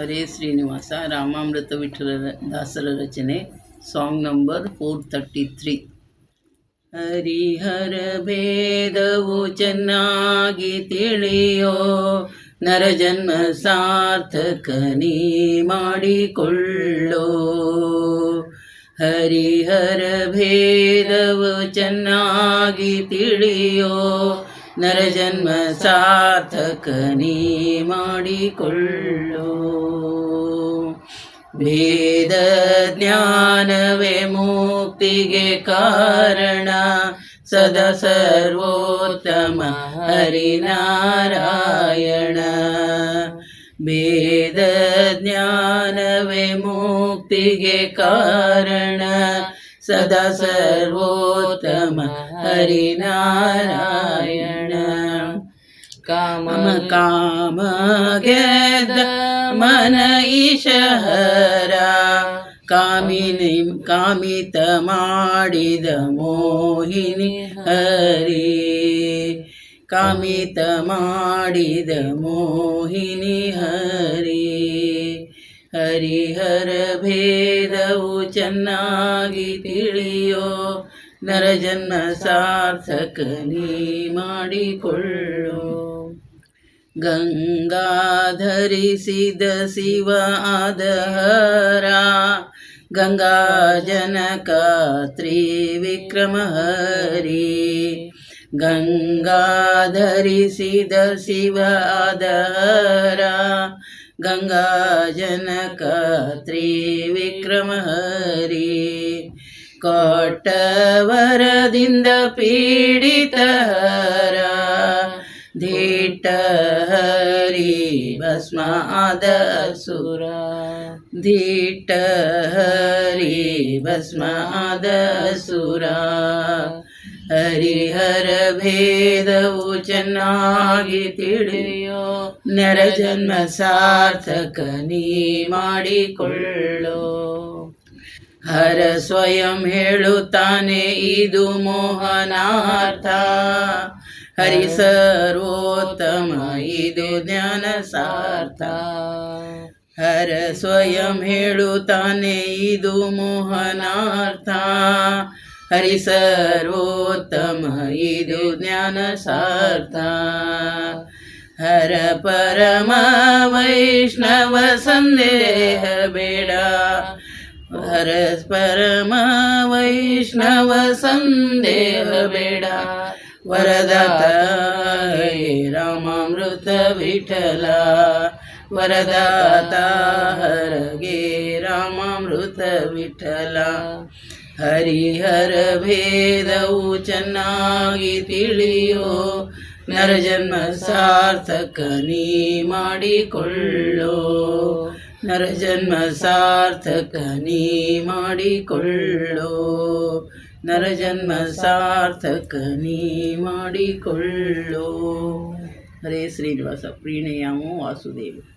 ಹರೇ ಶ್ರೀನಿವಾಸ ರಾಮಾಮೃತ ವಿಠಲ ದಾಸರ ರಚನೆ, song number four thirty three. Harihara ಭೇದವು ಚೆನ್ನಾಗಿ ತಿಳಿಯೋ ನರಜನ್ಮ ಸಾರ್ಥಕ ನೀ ಮಾಡಿಕೊಳ್ಳೋ. ಹರಿಹರ ಭೇದವು ಚೆನ್ನಾಗಿ ತಿಳಿಯೋ ನರಜನ್ಮ ಸಾರ್ಥಕ ನೀ ಮಾಡಿಕೊಳ್ಳೋ. ವೇದ ಜ್ಞಾನವೇ ಮುಕ್ತಿಗೆ ಕಾರಣ. ಸದಾ ಸರ್ವೋತ್ತಮ ಹರಿನಾರಾಯಣ. ವೇದ ಜ್ಞಾನವೇ ಮುಕ್ತಿಗೆ ಕಾರಣ. ಸದಾ ಸರ್ವೋತ್ತಮ ಹರಿನಾರಾಯಣ. ಕಾಮ ಕಾಮ ಗೆದ ಮನ ಈಶಹರ ಕಾಮಿನಿ ಕಾಮಿತ ಮಾಡಿದ ಮೋಹಿನಿ ಹರಿ ಕಾಮಿತ ಮಾಡಿದ ಮೋಹಿನಿ ಹರಿ ಹರಿಹರ ಭೇದವು ಚೆನ್ನಾಗಿ ತಿಳಿಯೋ ನರಜನ್ಮ ಸಾರ್ಥಕ ನೀ ಮಾಡಿಕೊಳ್ಳೋ. ಗಂಗಾಧರಿಸಿದ ಶಿವ ಆದಹರ ಗಂಗಾ ಜನಕ ತ್ರಿವಿಕ್ರಮ ಹರಿ, ಗಂಗಾಧರಿಸಿದ ಶಿವ ಆದಹರ ಗಂಗಾ ಜನಕ ತ್ರಿವಿಕ್ರಮ ಹರಿ. ಕೊಟ್ಟವರದಿಂದ ಪೀಡಿತರ ಭಸ್ಮಾದಸುರ ಧೀಟರಿ ಭಸ್ಮಾದಸುರ ಹರಿಹರ ಭೇದವು ಚೆನ್ನಾಗಿ ತಿಳಿಯೋ ನರಜನ್ಮ ಸಾರ್ಥಕ ನೀ ಮಾಡಿಕೊಳ್ಳೋ. ಹರ ಸ್ವಯಂ ಹೇಳುತ್ತಾನೆ, ಇದು ಮೋಹನಾರ್ಥ. ಹರಿ ಸರ್ವೋತ್ತಮ, ಇದು ಜ್ಞಾನ ಸಾರ್ಥ ಹರ ಸ್ವಯಂ ಹೇಳುತ್ತಾನೆ, ಇದು ಮೋಹನಾರ್ಥ. ಹರಿ ಸರ್ವೋತ್ತಮ, ಇದು ಜ್ಞಾನ ಸಾರ್ಥ ಹರ ಪರಮ ವೈಷ್ಣವ, ಸಂದೇಹ ಬೇಡ. ಹರ ಪರಮ ವೈಷ್ಣವ ಸಂದೇಹ ಬೇಡ. ವರದಾತ ಹೇ ರಾಮಾಮೃತ ವಿಠಲ. ವರದಾತ ಹರಗೆ ರಾಮಾಮೃತ ವಿಠಲ. ಹರಿಹರ ಭೇದವು ಚೆನ್ನಾಗಿ ತಿಳಿಯೋ ನರಜನ್ಮ ಸಾರ್ಥಕ ನೀ ಮಾಡಿಕೊಳ್ಳೋ. ನರಜನ್ಮ ಸಾರ್ಥಕ ನೀ ಮಾಡಿಕೊಳ್ಳೋ. ನರಜನ್ಮ ಸಾರ್ಥಕ ನೀ ಮಾಡಿಕೊಳ್ಳೋ. ಹರೇ ಶ್ರೀನಿವಾಸ ಪ್ರೀಣಯಾಮೋ ವಾಸುದೇವ.